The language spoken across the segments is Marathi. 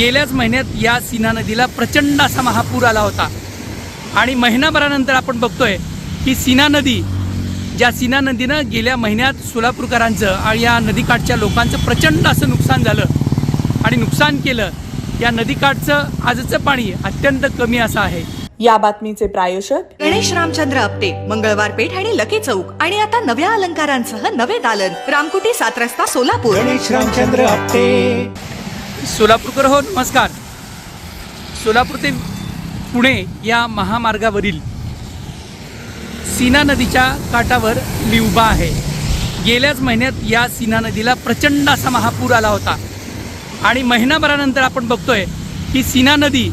गेल्याच महिन्यात या सीना नदीला प्रचंड असा महापूर आला होता. आणि महिनाभरानंतर आपण बघतोय की सीना नदी ज्या सीना नदीनं गेल्या महिन्यात सोलापूरकरांचं आणि या नदीकाठच्या लोकांचं प्रचंड असं नुकसान झालं. आणि नुकसान केलं. या नदीकाठचं आजचं पाणी अत्यंत कमी असं आहे. या बातमीचे प्रायोजक गणेश रामचंद्र आपटे मंगळवार पेठ आणि लकी चौक. आणि आता नव्या अलंकारांसह नवे दालन. रामकुटी सात रस्ता सोलापूर. गणेश रामचंद्र आपटे. सोलापूरकर हो नमस्कार. सोलापूर ते पुणे या महामार्गावरील सीना नदीच्या काठावर मी उभा आहे. गेल्याच महिन्यात या सीना नदीला प्रचंड असा महापूर आला होता. आणि महिनाभरानंतर आपण बघतोय की सीना नदी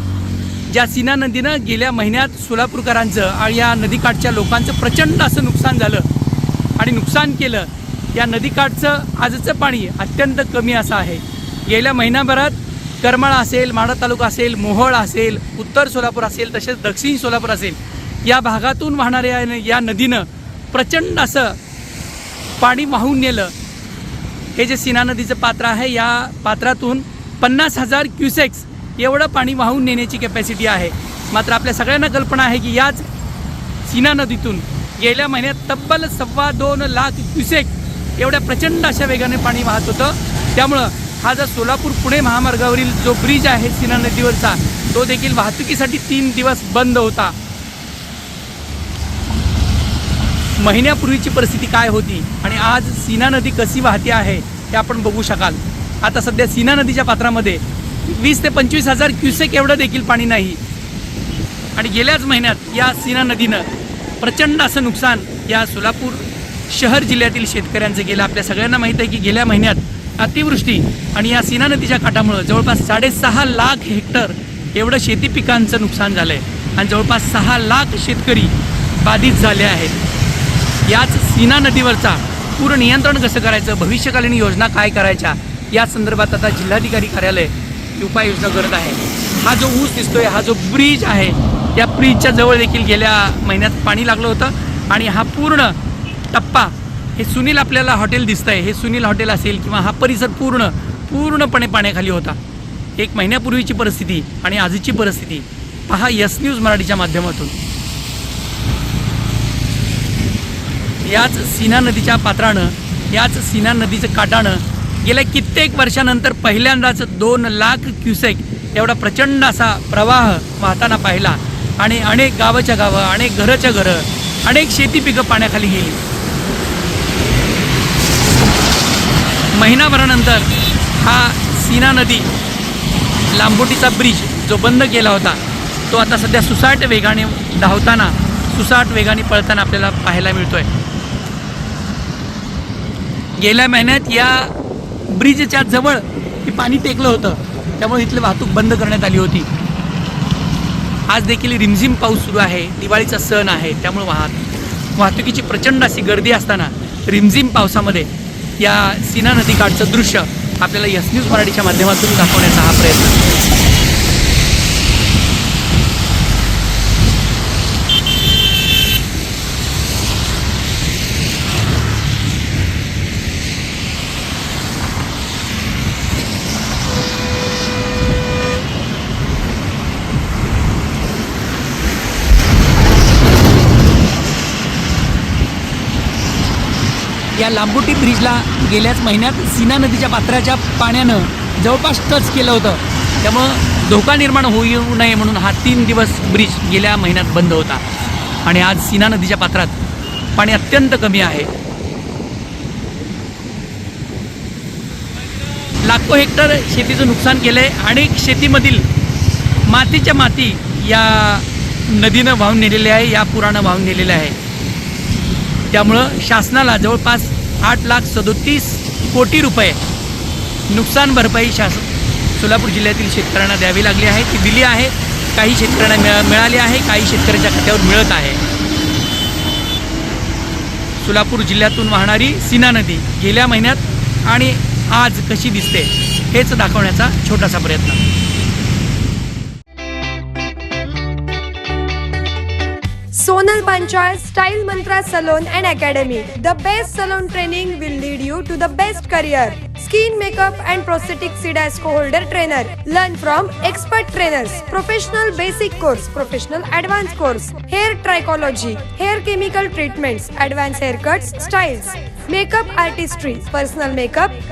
ज्या सीना नदीनं गेल्या महिन्यात सोलापूरकरांचं आणि या नदीकाठच्या लोकांचं प्रचंड असं नुकसान झालं. आणि नुकसान केलं. या नदीकाठचं आजचं पाणी अत्यंत कमी असं आहे. गेल्या महिनाभरात करमाळा असेल माढा तालुका असेल मोहोळ असेल उत्तर सोलापूर असेल तसेच दक्षिण सोलापूर असेल या भागातून वाहणाऱ्या या नदीनं प्रचंड असं पाणी वाहून नेलं. हे जे सीना नदीचं पात्र आहे या पात्रातून पन्नास हजार क्युसेक्स एवढं पाणी वाहून नेण्याची कॅपॅसिटी आहे. मात्र आपल्या सगळ्यांना कल्पना आहे की याच सीना नदीतून गेल्या महिन्यात तब्बल सव्वा दोन लाख क्युसेक एवढ्या प्रचंड अशा वेगाने पाणी वाहत होतं. त्यामुळं हा जो सोलापूर पुणे महामार्गावरील जो ब्रिज आहे सीना नदीवरचा तो देखील वाहतुकीसाठी तीन दिवस बंद होता. महिन्यापूर्वीची परिस्थिती काय होती आणि आज सीना नदी कशी वाहते आहे हे आपण बघू शकाल. आता सध्या सीना नदीच्या पात्रामध्ये वीस ते पंचवीस हजार क्युसेक एवढं देखील पाणी नाही. आणि गेल्याच महिन्यात या सीना नदीनं प्रचंड असं नुकसान या सोलापूर शहर जिल्ह्यातील शेतकऱ्यांचं गेलं आपल्या सगळ्यांना माहीत आहे की गेल्या महिन्यात अतिवृष्टी आणि या सीना नदीच्या काठामुळं जवळपास साडेसहा लाख हेक्टर एवढं शेती पिकांचं नुकसान झालं आहे आणि जवळपास सहा लाख शेतकरी बाधित झाले आहेत. याच सीना नदीवरचा पूर नियंत्रण कसं करायचं भविष्यकालीन योजना काय करायच्या या संदर्भात आता जिल्हाधिकारी कार्यालय उपाययोजना करत आहे. हा जो ऊस दिसतोय हा जो ब्रिज आहे या ब्रिजच्या जवळ देखील गेल्या महिन्यात पाणी लागलं होतं आणि हा पूर्ण टप्पा हे सुनील आपल्याला हॉटेल दिसतं आहे हे सुनील हॉटेल असेल किंवा हा परिसर पूर्ण पूर्णपणे पाण्याखाली होता. एक महिन्यापूर्वीची परिस्थिती आणि आजची परिस्थिती पहा यस न्यूज मराठीच्या माध्यमातून. याच सीना नदीच्या पात्रानं याच सीना नदीचं काटानं गेल्या कित्येक वर्षानंतर पहिल्यांदाच दोन लाख क्युसेक एवढा प्रचंड असा प्रवाह वाहताना पाहिला. आणि अनेक गावाच्या गावं अनेक घरच्या घरं अनेक शेती पिकं पाण्याखाली गेली. महिनाभरानंतर हा सीना नदी लांबोटीचा ब्रिज जो बंद केला होता तो आता सध्या सुसाट वेगाने धावताना सुसाट वेगाने पळताना आपल्याला पाहायला मिळतोय. गेल्या महिन्यात या ब्रिजच्या जवळ हे पाणी टेकलं होतं त्यामुळे इथली वाहतूक बंद करण्यात आली होती. आज देखील रिमझिम पाऊस सुरू आहे दिवाळीचा सण आहे त्यामुळे वाहत वाहतुकीची प्रचंड अशी गर्दी असताना रिमझिम पावसामध्ये या सीना नदीकाठचं दृश्य आपल्याला यस न्यूज मराठीच्या माध्यमातून दाखवण्याचा हा प्रयत्न. या लांबोटी ब्रिजला गेल्याच महिन्यात सीना नदीच्या पात्राच्या पाण्यानं जवळपास टच केलं होतं. त्यामुळं धोका निर्माण होऊ येऊ नये म्हणून हा तीन दिवस ब्रिज गेल्या महिन्यात बंद होता. आणि आज सीना नदीच्या पात्रात पाणी अत्यंत कमी आहे. लाखो हेक्टर शेतीचं नुकसान केलं आहे अनेक शेतीमधील मातीच्या माती या नदीनं वाहून नेलेली आहे या पुरानं वाहून नेलेलं आहे. त्यामुळं शासनाला जवळपास आठ लाख सदोतीस कोटी रुपये नुकसान भरपाई शास सोलापूर जिल्ह्यातील शेतकऱ्यांना द्यावी लागली आहे. ती दिली आहे. काही शेतकऱ्यांना मिळा मिळाली आहे. काही शेतकऱ्यांच्या खात्यावर मिळत आहे. सोलापूर जिल्ह्यातून वाहणारी सीना नदी गेल्या महिन्यात आणि आज कशी दिसते हेच दाखवण्याचा छोटासा प्रयत्न. Sonal Panchayat Style Mantra Salon and Academy. The best salon training will lead you to the best career. Skin makeup and prosthetic CDASCO holder trainer. Learn from expert trainers. Professional basic course, professional advanced course. Hair trichology, hair chemical treatments, advanced haircuts, styles. Makeup artistry, personal makeup,